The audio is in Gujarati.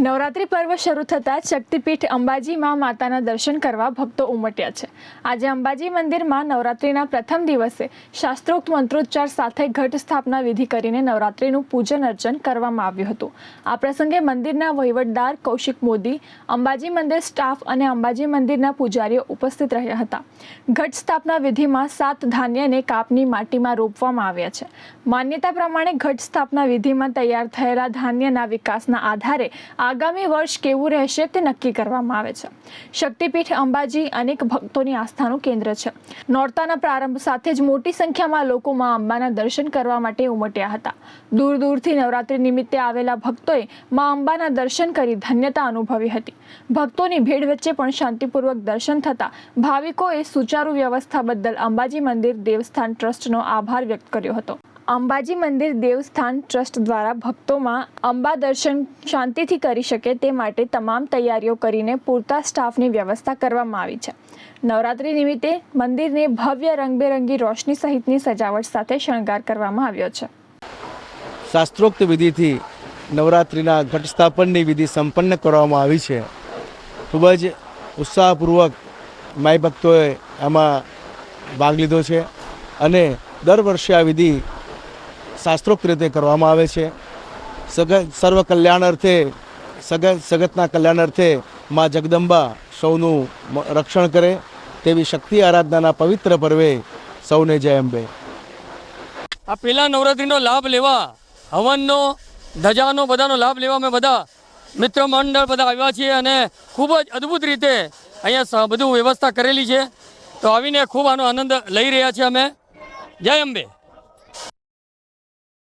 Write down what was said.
નવરાત્રિ પર્વ શરૂ થતાં શક્તિપીઠ અંબાજીમાં માતાના દર્શન કરવા ભક્તો ઉમટ્યા છે. આજે અંબાજી મંદિરમાં નવરાત્રિના પ્રથમ દિવસે શાસ્ત્રોક્ત મંત્રોચ્ચાર સાથે ઘટ સ્થાપના વિધિ કરીને નવરાત્રિનું પૂજન અર્ચન કરવામાં આવ્યું હતું. આ પ્રસંગે મંદિરના વહીવટદાર કૌશિક મોદી, અંબાજી મંદિર સ્ટાફ અને અંબાજી મંદિરના પૂજારીઓ ઉપસ્થિત રહ્યા હતા. ઘટ સ્થાપના વિધિમાં સાત ધાન્યને કાપની માટીમાં રોપવામાં આવ્યા છે. માન્યતા પ્રમાણે ઘટ સ્થાપના વિધિમાં તૈયાર થયેલા ધાન્યના વિકાસના આધારે આગામી વર્ષ કેવું રહેશે તે નક્કી કરવામાં આવે છે. શક્તિપીઠ અંબાજી અનેક ભક્તોની આસ્થાનું કેન્દ્ર છે. નોરતાના પ્રારંભ સાથે જ મોટી સંખ્યામાં લોકો માં અંબાના દર્શન કરવા માટે ઉમટ્યા હતા. દૂર દૂરથી નવરાત્રિ નિમિત્તે આવેલા ભક્તોએ માં અંબાના દર્શન કરી ધન્યતા અનુભવી હતી. ભક્તોની ભીડ વચ્ચે પણ શાંતિપૂર્વક દર્શન થતા ભાવિકોએ સુચારુ વ્યવસ્થા બદલ અંબાજી મંદિર દેવસ્થાન ટ્રસ્ટનો આભાર વ્યક્ત કર્યો હતો. અંબાજી મંદિર દેવસ્થાન ટ્રસ્ટ દ્વારા ભક્તોમાં અંબા દર્શન શાંતિથી કરી શકે તે માટે તમામ તૈયારીઓ કરીને પૂરતા સ્ટાફની વ્યવસ્થા કરવામાં આવી છે. નવરાત્રિ નિમિત્તે મંદિરને ભવ્ય રંગબેરંગી રોશની સહિતની સજાવટ સાથે શણગાર કરવામાં આવ્યો છે. શાસ્ત્રોક્ત વિધિથી નવરાત્રિના ઘટ સ્થાપનની વિધિ સંપન્ન કરવામાં આવી છે. ખૂબ જ ઉત્સાહપૂર્વક માય ભક્તોએ આમાં ભાગ લીધો છે અને દર વર્ષે આ વિધિ શાસ્ત્રોક્ત રીતે કરવામાં આવે છે. સગત સર્વ કલ્યાણ અર્થે સગત સગતના કલ્યાણ અર્થે મા જગદંબા સૌનું રક્ષણ કરે, તેવી શક્તિ આરાધનાના પવિત્ર પર્વે સૌને જય અંબે. આ પહેલા નવરાત્રિનો લાભ લેવા, હવનનો, ધજાનો બધાનો લાભ લેવા અમે બધા મિત્ર મંડળ બધા આવ્યા છીએ અને ખૂબ જ અદ્ભુત રીતે અહીંયા બધું વ્યવસ્થા કરેલી છે. તો આવીને ખૂબ આનો આનંદ લઈ રહ્યા છીએ અમે. જય અંબે.